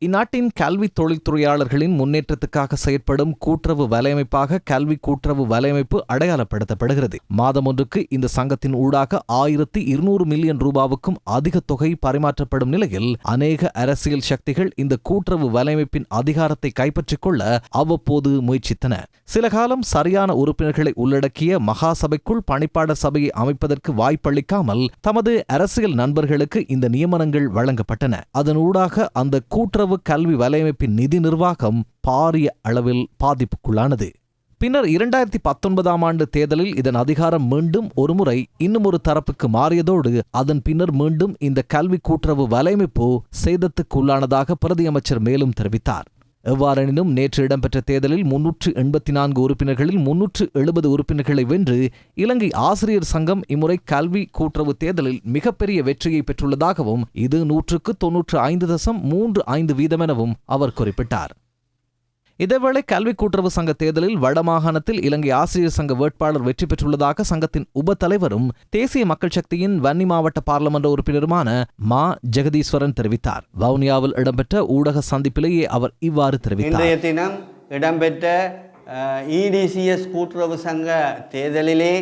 இந்நாட்டின் கல்வி தொழில்துறையாளர்களின் முன்னேற்றத்துக்காக செயற்படும் கூட்டுறவு வலையமைப்பாக கல்வி கூட்டுறவு வலையமைப்பு அடையாளப்படுத்தப்படுகிறது. மாதம் ஒன்றுக்கு இந்த சங்கத்தின் ஊடாக ஆயிரத்தி இருநூறு மில்லியன் ரூபாவுக்கும் அதிக தொகை பரிமாற்றப்படும் நிலையில் அநேக அரசியல் சக்திகள் இந்த கூட்டுறவு வலையமைப்பின் அதிகாரத்தை கைப்பற்றிக் கொள்ள அவ்வப்போது முயற்சித்தன. சில காலம் சரியான உறுப்பினர்களை உள்ளடக்கிய மகா சபைக்குள் பணிப்பாளர் சபையை அமைப்பதற்கு வாய்ப்பளிக்காமல் தமது அரசியல் நண்பர்களுக்கு இந்த நியமனங்கள் வழங்கப்பட்டன. அதன் ஊடாக அந்த கூட்டுறவு கல்வி வலையமைப்பின் நிதி நிர்வாகம் பாரிய அளவில் பாதிப்புக்குள்ளானது. பின்னர் இரண்டாயிரத்தி பத்தொன்பதாம் ஆண்டு தேர்தலில் இதன் அதிகாரம் மீண்டும் ஒருமுறை இன்னும் ஒரு தரப்புக்கு மாறியதோடு அதன் பின்னர் மீண்டும் இந்த கல்வி கூட்டுறவு வலையமைப்பு சேதத்துக்குள்ளானதாக பிரதியமைச்சர் மேலும் தெரிவித்தார். எவ்வாறெனினும் நேற்று இடம்பெற்ற தேர்தலில் முன்னூற்று எண்பத்தி நான்கு உறுப்பினர்களில் முன்னூற்று எழுபது உறுப்பினர்களை வென்று இலங்கை ஆசிரியர் சங்கம் இம்முறை கல்வி கூட்டுறவு தேர்தலில் மிகப்பெரிய வெற்றியை பெற்றுள்ளதாகவும் இது நூற்றுக்கு தொன்னூற்று ஐந்து தசம் மூன்று ஐந்து வீதமெனவும் அவர் குறிப்பிட்டார். இதேவேளை கல்வி கூட்டுறவு சங்க தேர்தலில் வடமாகாணத்தில் இலங்கை ஆசிரியர் சங்க வேட்பாளர் வெற்றி பெற்றுள்ளதாக சங்கத்தின் உப தலைவரும் தேசிய மக்கள் சக்தியின் வன்னி மாவட்ட பாராளுமன்ற உறுப்பினருமான மா. ஜெகதீஸ்வரன் தெரிவித்தார். வவுனியாவில் இடம்பெற்ற ஊடக சந்திப்பிலேயே அவர் இவ்வாறு தெரிவித்தார். தினம் இடம்பெற்ற இடிசிஎஸ் கூட்டுறவு சங்க தேர்தலிலே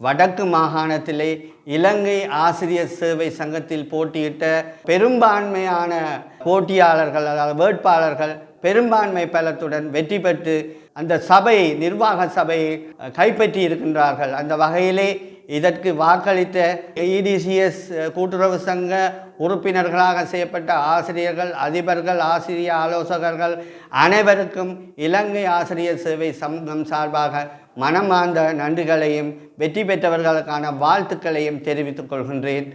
வடக்கு மாகாணத்திலே இலங்கை ஆசிரியர் சேவை சங்கத்தில் போட்டியிட்ட பெரும்பான்மையான போட்டியாளர்கள் அதாவது வேட்பாளர்கள் பெரும்பான்மை பலத்துடன் வெற்றி பெற்று அந்த சபை நிர்வாக சபையை கைப்பற்றி இருக்கின்றார்கள். அந்த வகையிலே இதற்கு வாக்களித்த இடிசிஎஸ் கூட்டுறவு சங்க உறுப்பினர்களாக செய்யப்பட்ட ஆசிரியர்கள் அதிபர்கள் ஆசிரிய ஆலோசகர்கள் அனைவருக்கும் இலங்கை ஆசிரியர் சேவை சங்கம் சார்பாக மனமார்ந்த நன்றிகளையும் வெற்றி பெற்றவர்களுக்கான வாழ்த்துக்களையும் தெரிவித்துக் கொள்கின்றேன்.